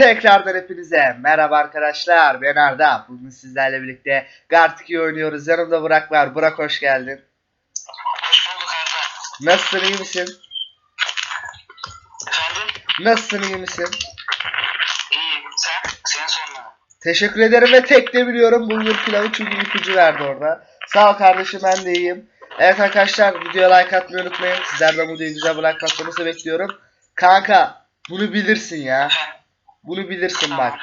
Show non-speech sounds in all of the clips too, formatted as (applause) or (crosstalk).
Tekrardan hepinize merhaba arkadaşlar. Ben Arda. Bugün sizlerle birlikte Gartic oynuyoruz. Yanımda Burak var. Burak hoş geldin. Hoş bulduk Arda. Nasılsın iyi misin? Efendim? Nasılsın iyi misin? İyiyim. Sen? Senin sorunun. Teşekkür ederim ve tek de biliyorum bulgur pilavı çünkü ipucu verdi orada. Sağ ol kardeşim ben de iyiyim. Evet arkadaşlar videoya like atmayı unutmayın. Sizlerden bu videoyu güzel atmanızı bekliyorum. Kanka bunu bilirsin ya. Efendim? Bunu bilirsin bak.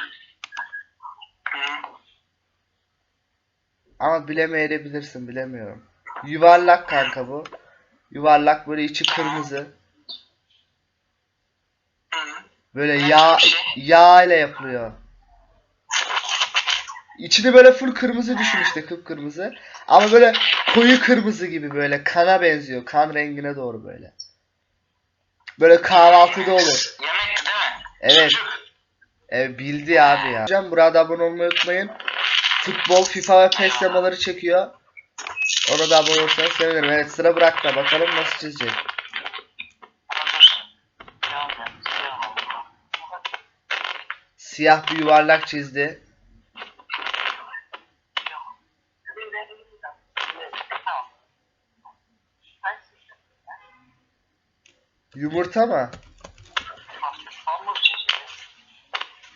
Ama bilemeyebilirsin bilemiyorum. Yuvarlak kanka bu. Yuvarlak böyle içi kırmızı. Böyle yağ şey? yağ ile yapılıyor. İçini böyle full kırmızı düşün işte kıpkırmızı. Ama böyle koyu kırmızı gibi böyle kana benziyor. Kan rengine doğru böyle. Böyle kahvaltıda olur. Yemekti değil mi? Evet. Çocuk. Evet bildi abi ya. Hocam burada abone olmayı unutmayın. Futbol, FIFA ve PES temaları çekiyor. Ona da abone olursanız sevinirim. Evet sıra bırak da bakalım nasıl çizecek. Siyah bir yuvarlak çizdi. Yumurta mı?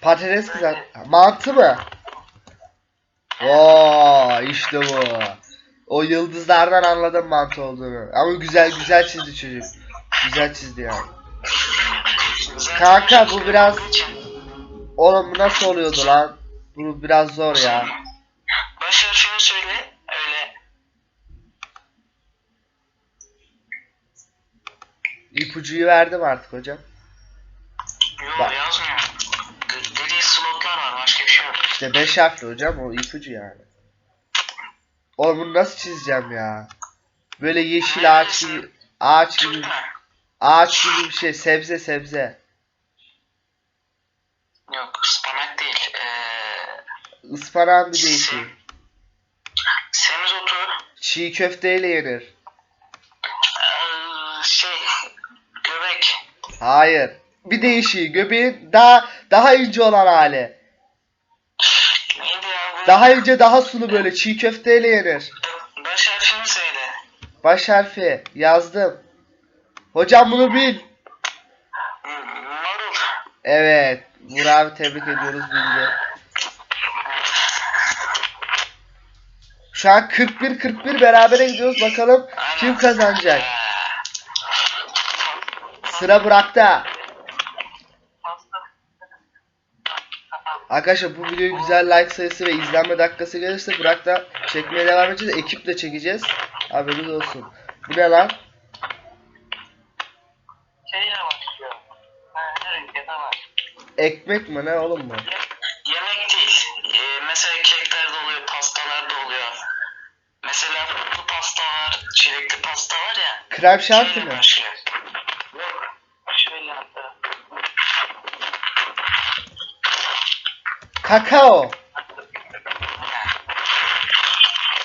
Patates kızart. Mantı mı? Oo işte bu. O yıldızlardan anladım mantı olduğunu. Ama güzel güzel çizdi çocuk. Güzel çizdi yani. Kanka, bu biraz- Oğlum bu nasıl oluyordu lan? Bu biraz zor ya. Baş harfini söyle. Öyle. İpucuyu verdim artık hocam. Yok Bak. yazmıyor. De- Deli slotlar var. Başka bir şey yok. İşte 5 harfli hocam o ipucu yani. Oğlum bunu nasıl çizeceğim ya? Böyle yeşil ağaç gibi ağaç gibi ağaç gibi bir şey sebze sebze. Yok. Ispanak değil. Ee, Ispanağın bir değişiği. semizotu. Çiğ köfteyle yenir. Ee, şey. Göbek. Hayır. Bir değişiği. Göbeğin daha daha ince olan hali. Daha ince daha sulu böyle çiğ köfteyle yenir. Baş harfini söyle. Baş harfi yazdım. Hocam bunu bil. Marul. Evet. Burak abi tebrik ediyoruz bildi. Şu an 41-41 berabere gidiyoruz. Bakalım kim kazanacak. Sıra Burak'ta. Arkadaşlar bu videoyu güzel like sayısı ve izlenme dakikası gelirse Burak da çekmeye devam edeceğiz. Ekiple çekeceğiz. Haberiniz olsun. Bu ne lan? Var. Ekmek mi ne oğlum bu? Yemek değil. Ee, mesela keklerde oluyor, pastalarda oluyor. Mesela mutlu pasta var, çilekli pasta var ya. Krem şanti mi? başlıyor. Kakao.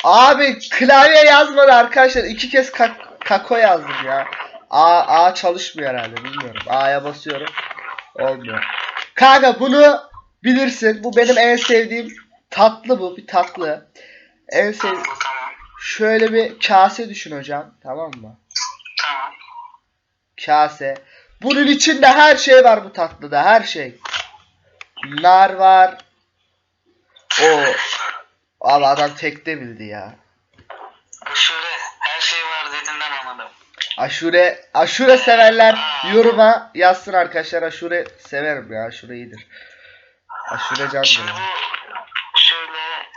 Abi klavye yazmadı arkadaşlar. İki kez kak- kako yazdım ya. A, A çalışmıyor herhalde bilmiyorum. A'ya basıyorum. Olmuyor. Kanka bunu bilirsin. Bu benim en sevdiğim tatlı bu. Bir tatlı. En sev Tamam, tamam. Şöyle bir kase düşün hocam. Tamam mı? Tamam. Kase. Bunun içinde her şey var bu tatlıda. Her şey. Nar var. O. (laughs) Abi adam tekte bildi ya. Şöyle her şey var dediğinden anladım. Aşure, aşure severler yoruma yazsın arkadaşlar. Aşure severim ya. Aşure iyidir. Aşure candır. Şimdi ya. bu şöyle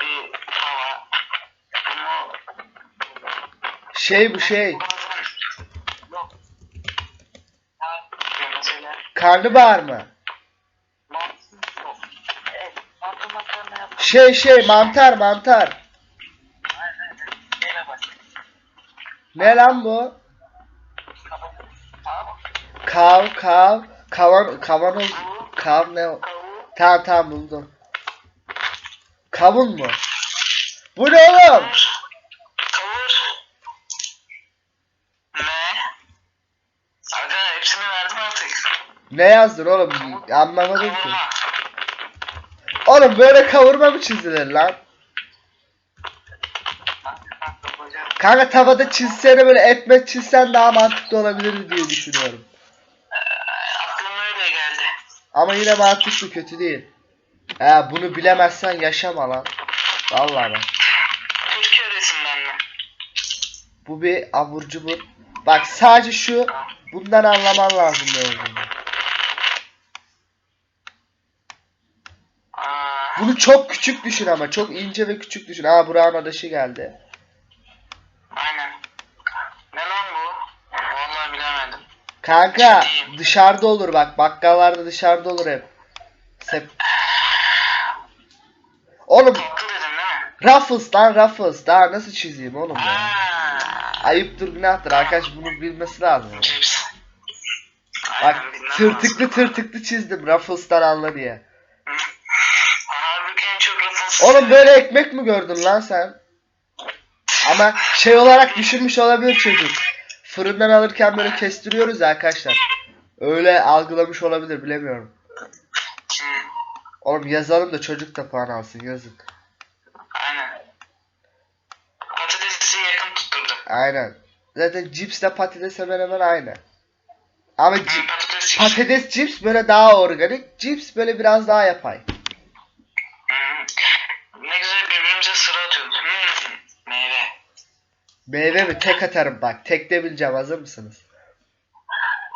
bir tava. Bunu Şey bu şey. bazen yok. Ha, mesela Karnabahar mı? mantı yok. Evet, mantı makarna yap. Şey şey mantar mantar. Ne lan bu? Kav kav. Kavan, kavanoz. Kav ne? Tamam tamam buldum. Kavun mu? Bu ne oğlum? Ne yazdın oğlum? Anlamadım ki. Oğlum böyle kavurma mı çizilir lan? Kanka tavada çizsene böyle etmet çizsen daha mantıklı olabilir diye düşünüyorum. Aklıma öyle geldi. Ama yine mantıklı kötü değil. Eğer bunu bilemezsen yaşama lan. Vallahi bak. Türkiye resimden mi? Bu bir abur cubur. Bak sadece şu bundan anlaman lazım ne olduğunu. Aa, Bunu çok küçük düşün ama çok ince ve küçük düşün. Aa Burak'ın adaşı geldi. aynen. Ne lan bu? Vallahi bilemedim. Kanka dışarıda olur bak bakkallarda dışarıda olur hep. Sep Oğlum Tatlı dedin değil mi? Ruffles lan Ruffles. Daha nasıl çizeyim oğlum ya? Ayıptır günahtır arkadaş bunu bilmesi lazım. cips. Bak Aynen, bilmem tırtıklı tırtıklı çizdim Ruffles'tan anla diye. Halbuki en çok Ruffles. Oğlum böyle ekmek mi gördün lan sen? Ama şey olarak düşünmüş olabilir çocuk. Fırından alırken böyle kestiriyoruz ya arkadaşlar. Öyle algılamış olabilir bilemiyorum. Oğlum yazalım da çocuk da puan alsın yazık. aynen. Patatesi yakın tutturdu. Aynen. Zaten cipsle patates hemen hemen aynı. Ama ci- patates cips. patates cips böyle daha organik. Cips böyle biraz daha yapay. Hı, Ne güzel Hı, meyve. Meyve mi? Tek atarım bak. Tek de bileceğim. Hazır mısınız?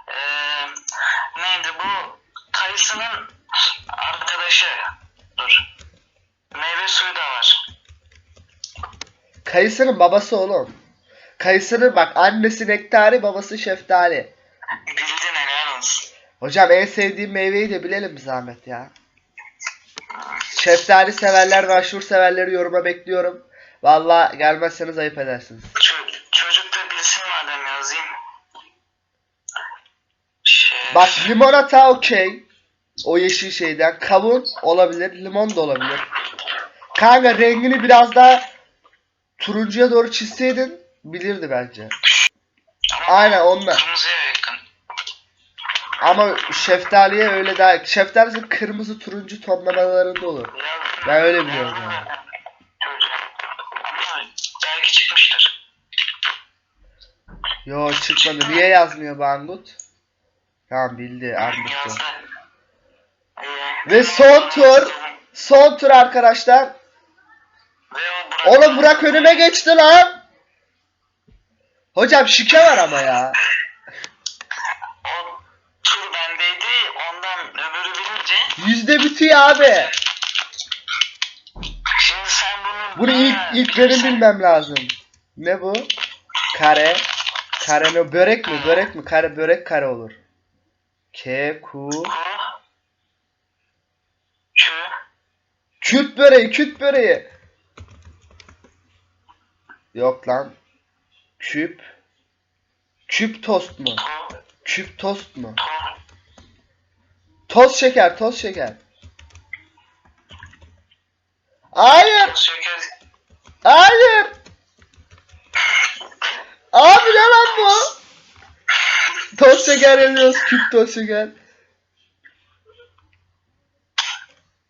Ee, neydi bu? Kayısının arkadaşı. Dur. Meyve suyu da var. Kayısının babası oğlum. Kayısının bak annesi nektari babası şeftali. Bildin helal olsun. Hocam en sevdiğim meyveyi de bilelim bir zahmet ya. Şeftali severler ve aşure severleri yoruma bekliyorum. Valla gelmezseniz ayıp edersiniz. Ço- çocuk da bilsin madem yazayım. Şey, Bak limonata okey. O yeşil şeyden. Kavun olabilir. Limon da olabilir. Kanka rengini biraz daha turuncuya doğru çizseydin bilirdi bence. Aynen onunla. Kırmızıya. Ama şeftaliye öyle daha... Şeftali kırmızı turuncu tonlamalarında olur. Ben öyle biliyorum yani. Belki çıkmıştır. Yo çıkmadı. Niye yazmıyor Bangut? Tamam bildi. Armut'tu. Ee, Ve son tur. Son tur arkadaşlar. Oğlum Burak önüme geçti lan. Hocam şike var ama ya. O tur bendeydi. Ondan öbürü bilince. Yüzde bitiyor abi. Şimdi sen bunu... Bunu ilk ilk benim bilmem lazım. Ne bu? Kare. Kare ne? Börek mi? Börek mi? Kare börek kare olur. K ku. Çü. Küt böreği, küt böreği. Yok lan. Küp. Küp tost mu? Küp tost mu? Toz şeker, toz şeker. Hayır, Şeker. hayır. Abi ne lan bu? Toz şeker yazıyoruz, küp toz şeker.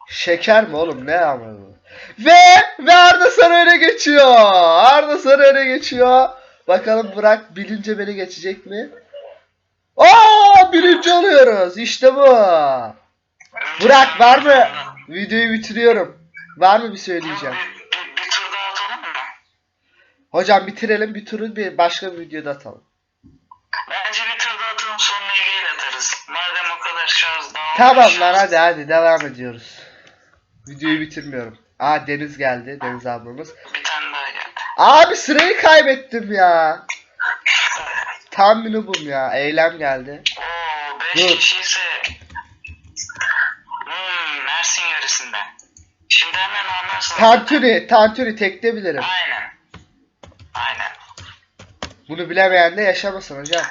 Şeker mi oğlum ne bu? Ve ve Arda Sarı öne geçiyor. Arda Sarı öne geçiyor. Bakalım Burak bilince beni geçecek mi? Aa birinci oluyoruz. İşte bu. Burak var mı? Videoyu bitiriyorum. Var mı bir söyleyeceğim? Bir, tur daha atalım mı? Hocam bitirelim bir turu bir başka bir videoda atalım. Bence bir tur daha atalım sonra ilgiyle atarız. Madem o kadar şarj daha Tamam lan hadi hadi devam ediyoruz. Videoyu bitirmiyorum. Aa Deniz geldi. Deniz ablamız. Bir tane daha geldi. Abi sırayı kaybettim ya. Tam bir noobum ya. Eylem geldi. Oo 5 Dur. kişi ise hmm, Mersin yöresinden. Şimdi hemen anlarsın. Tantuni. Tantuni tekte bilirim. Aynen. Aynen. Bunu bilemeyen de yaşamasın hocam.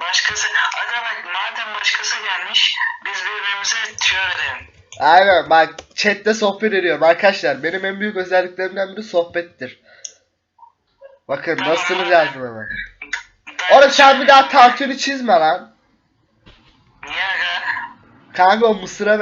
Başkası, aga bak madem başkası gelmiş biz birbirimize tüyo edelim. Aynen bak chatte sohbet ediyorum arkadaşlar. Benim en büyük özelliklerimden biri sohbettir. Bakın nasılsınız yazdım hemen. Oğlum sen bir daha tantuni çizme lan. Kanka o mısıra